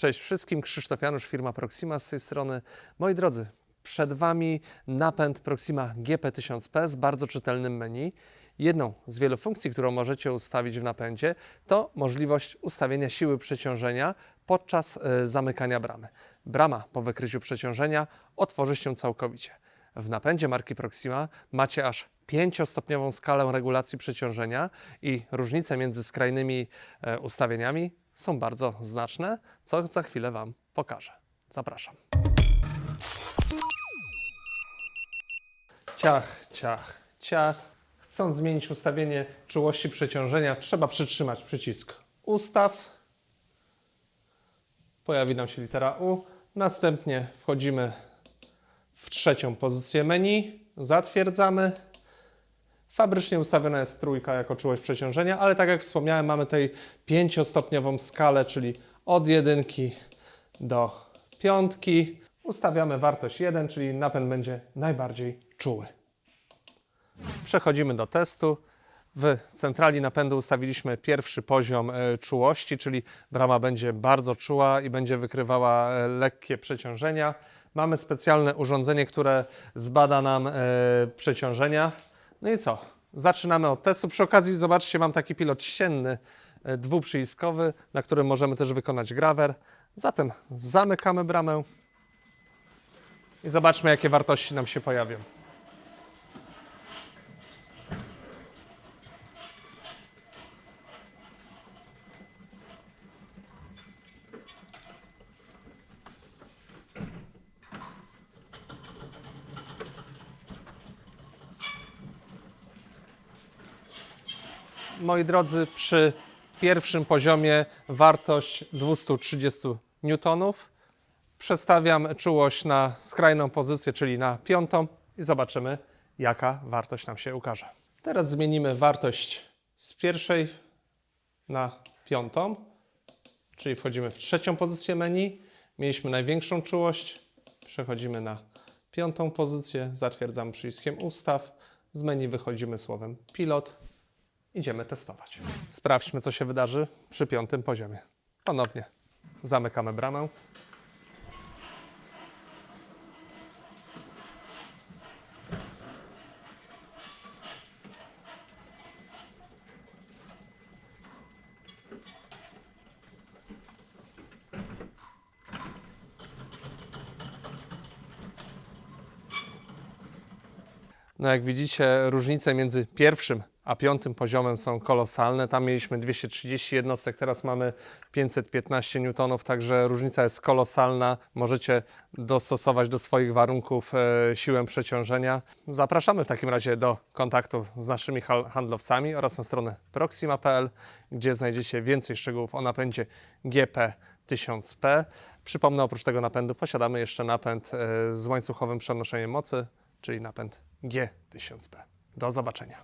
Cześć wszystkim, Krzysztof Janusz, firma Proxima z tej strony. Moi drodzy, przed Wami napęd Proxima GP1000P z bardzo czytelnym menu. Jedną z wielu funkcji, którą możecie ustawić w napędzie, to możliwość ustawienia siły przeciążenia podczas e, zamykania bramy. Brama po wykryciu przeciążenia otworzy się całkowicie. W napędzie marki Proxima macie aż pięciostopniową skalę regulacji przeciążenia i różnice między skrajnymi e, ustawieniami są bardzo znaczne, co za chwilę Wam pokażę. Zapraszam. Ciach, ciach, ciach. Chcąc zmienić ustawienie czułości przeciążenia, trzeba przytrzymać przycisk Ustaw. Pojawi nam się litera U. Następnie wchodzimy w trzecią pozycję menu, zatwierdzamy. Fabrycznie ustawiona jest trójka jako czułość przeciążenia, ale tak jak wspomniałem, mamy tutaj pięciostopniową skalę, czyli od jedynki do piątki. Ustawiamy wartość 1, czyli napęd będzie najbardziej czuły. Przechodzimy do testu. W centrali napędu ustawiliśmy pierwszy poziom e, czułości, czyli brama będzie bardzo czuła i będzie wykrywała e, lekkie przeciążenia. Mamy specjalne urządzenie, które zbada nam e, przeciążenia. No i co? Zaczynamy od testu. Przy okazji zobaczcie, mam taki pilot ścienny, e, dwuprzyciskowy, na którym możemy też wykonać grawer. Zatem zamykamy bramę i zobaczmy, jakie wartości nam się pojawią. Moi drodzy, przy pierwszym poziomie wartość 230 newtonów. Przestawiam czułość na skrajną pozycję, czyli na piątą i zobaczymy, jaka wartość nam się ukaże. Teraz zmienimy wartość z pierwszej na piątą, czyli wchodzimy w trzecią pozycję menu. Mieliśmy największą czułość, przechodzimy na piątą pozycję, zatwierdzamy przyciskiem ustaw. Z menu wychodzimy słowem pilot Idziemy testować. Sprawdźmy, co się wydarzy przy piątym poziomie. Ponownie zamykamy bramę. No jak widzicie, różnice między pierwszym a piątym poziomem są kolosalne. Tam mieliśmy 230 jednostek, teraz mamy 515 newtonów, także różnica jest kolosalna. Możecie dostosować do swoich warunków e, siłę przeciążenia. Zapraszamy w takim razie do kontaktu z naszymi handlowcami oraz na stronę proxima.pl, gdzie znajdziecie więcej szczegółów o napędzie GP1000P. Przypomnę, oprócz tego napędu posiadamy jeszcze napęd e, z łańcuchowym przenoszeniem mocy, czyli napęd G1000P. Do zobaczenia.